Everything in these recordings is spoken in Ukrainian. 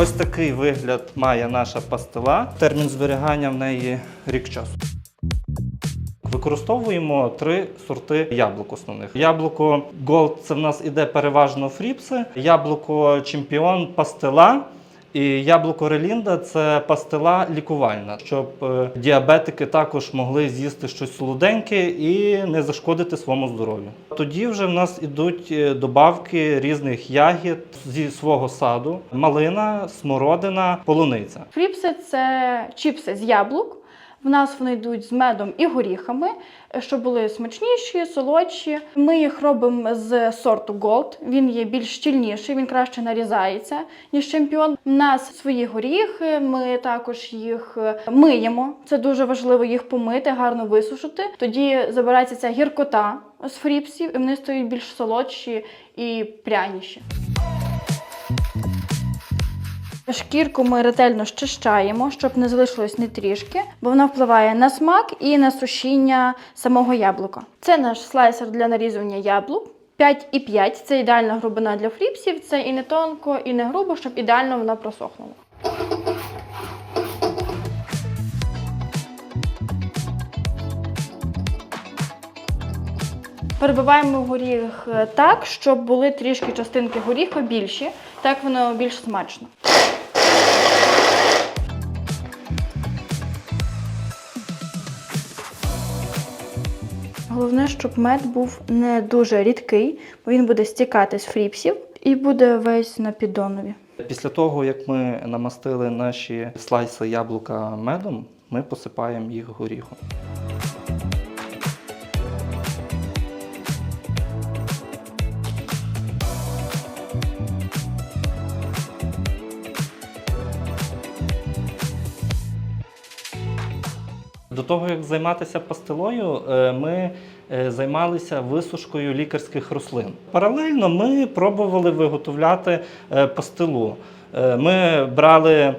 Ось такий вигляд має наша пастила. Термін зберігання в неї рік часу. Використовуємо три сорти яблук основних. Яблуко Gold це в нас іде переважно фріпси, яблуко Чемпіон пастила. І яблуко Релінда це пастила лікувальна, щоб е, діабетики також могли з'їсти щось солоденьке і не зашкодити своєму здоров'ю. Тоді вже в нас ідуть е, добавки різних ягід зі свого саду: малина, смородина, полуниця. Фріпси це чіпси з яблук. В нас вони йдуть з медом і горіхами, щоб були смачніші, солодші. Ми їх робимо з сорту Gold. Він є більш щільніший, він краще нарізається, ніж чемпіон. У нас свої горіхи, ми також їх е, миємо. Це дуже важливо їх помити, гарно висушити. Тоді забирається ця гіркота з фріпсів, і вони стають більш солодші і пряніші. Шкірку ми ретельно щищаємо, щоб не залишилось ні трішки, бо вона впливає на смак і на сушіння самого яблука. Це наш слайсер для нарізування яблук. 5,5 – це ідеальна грубина для фріпсів. Це і не тонко, і не грубо, щоб ідеально вона просохнула. Перебиваємо горіх е, так, щоб були трішки частинки горіха більші, так воно більш смачно. Головне, щоб мед був не дуже рідкий, бо він буде стікати з фріпсів і буде весь на піддонові. Після того, як ми намастили наші слайси яблука медом, ми посипаємо їх горіхом. До того, як займатися пастилою, е, ми е, займалися висушкою лікарських рослин. Паралельно ми пробували виготовляти е, пастилу. Ми брали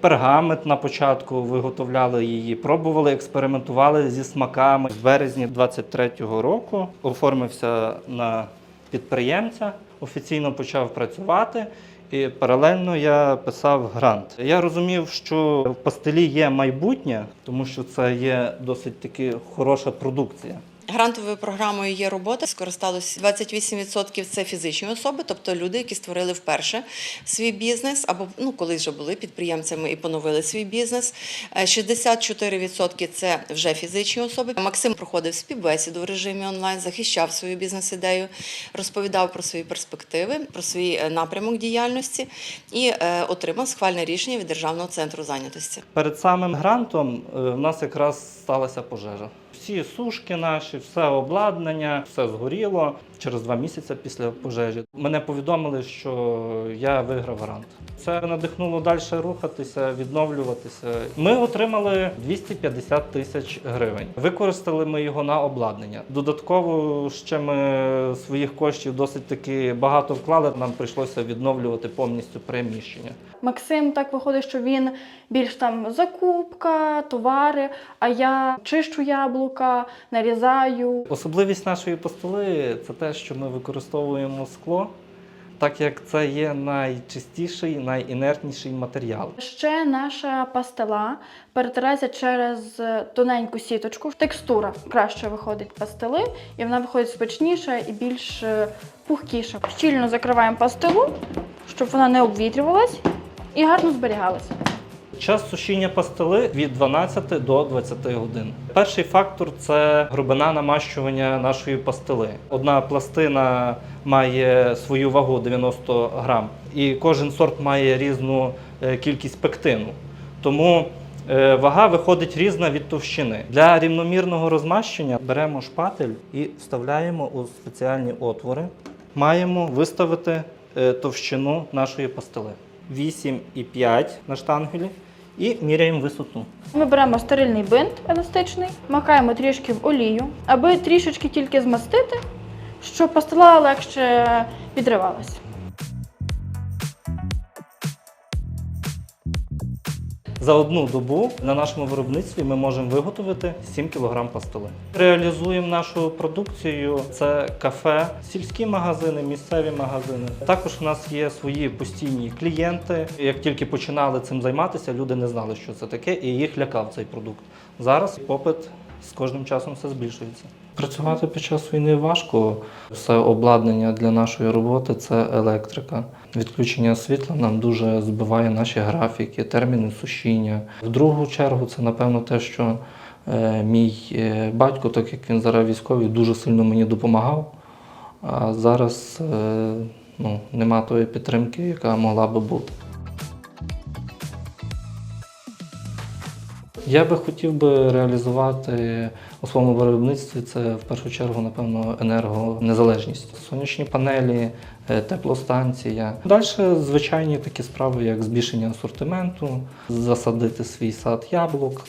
пергамент на початку, виготовляли її, пробували, експериментували зі смаками. В березні 23-го року оформився на підприємця, офіційно почав працювати. І паралельно я писав грант. Я розумів, що в пастилі є майбутнє, тому що це є досить таки хороша продукція. Грантовою програмою є робота. Скористалось 28% це фізичні особи, тобто люди, які створили вперше свій бізнес, або ну колись вже були підприємцями і поновили свій бізнес. Е, 64% це вже фізичні особи. Максим проходив співбесіду в режимі онлайн, захищав свою бізнес-ідею, розповідав про свої перспективи, про свій е, напрямок діяльності і е, отримав схвальне рішення від Державного центру зайнятості. Перед самим грантом е, в нас якраз сталася пожежа. Всі сушки наші, все обладнання, все згоріло через два місяці після пожежі. Мене повідомили, що я виграв грант. Це надихнуло далі рухатися, відновлюватися. Ми отримали 250 тисяч гривень. Використали ми його на обладнання. Додатково ще ми своїх коштів досить таки багато вклали. Нам прийшлося відновлювати повністю приміщення. Максим так виходить, що він більш там закупка, товари, а я чищу яблука, нарізаю. Особливість нашої пастили це те, що ми використовуємо скло, так як це є найчистіший, найінертніший матеріал. Ще наша пастила перетирається через тоненьку сіточку. Текстура краще виходить пастили, і вона виходить смачніша і більш е, пухкіша. Щільно закриваємо пастилу, щоб вона не обвітрювалась і гарно зберігалася. Час сушіння пастили від 12 до 20 годин. Перший фактор це глибина намащування нашої пастили. Одна пластина має свою вагу 90 грам, і кожен сорт має різну е, кількість пектину. Тому е, вага виходить різна від товщини. Для рівномірного розмащення беремо шпатель і вставляємо у спеціальні отвори. Маємо виставити е, товщину нашої пастили. 8,5 на штангелі і міряємо висоту. Ми беремо стерильний бинт еластичний, макаємо трішки в олію, аби трішечки тільки змастити, щоб пастила легше відривалася. За одну добу на нашому виробництві ми можемо виготовити 7 кг пастили. Реалізуємо нашу продукцію. Це кафе, сільські магазини, місцеві магазини. Також у нас є свої постійні клієнти. Як тільки починали цим займатися, люди не знали, що це таке, і їх лякав цей продукт. Зараз попит з кожним часом все збільшується. Працювати під час війни важко. Все обладнання для нашої роботи це електрика. Відключення світла нам дуже збиває наші графіки, терміни сушіння. В другу чергу, це напевно те, що е, мій е, батько, так як він зараз військовий, дуже сильно мені допомагав. А зараз е, ну, нема тої підтримки, яка могла би бути. Я би хотів би реалізувати у своєму виробництві це в першу чергу, напевно, енергонезалежність. Сонячні панелі, е, теплостанція. Далі звичайні такі справи, як збільшення асортименту, засадити свій сад яблук,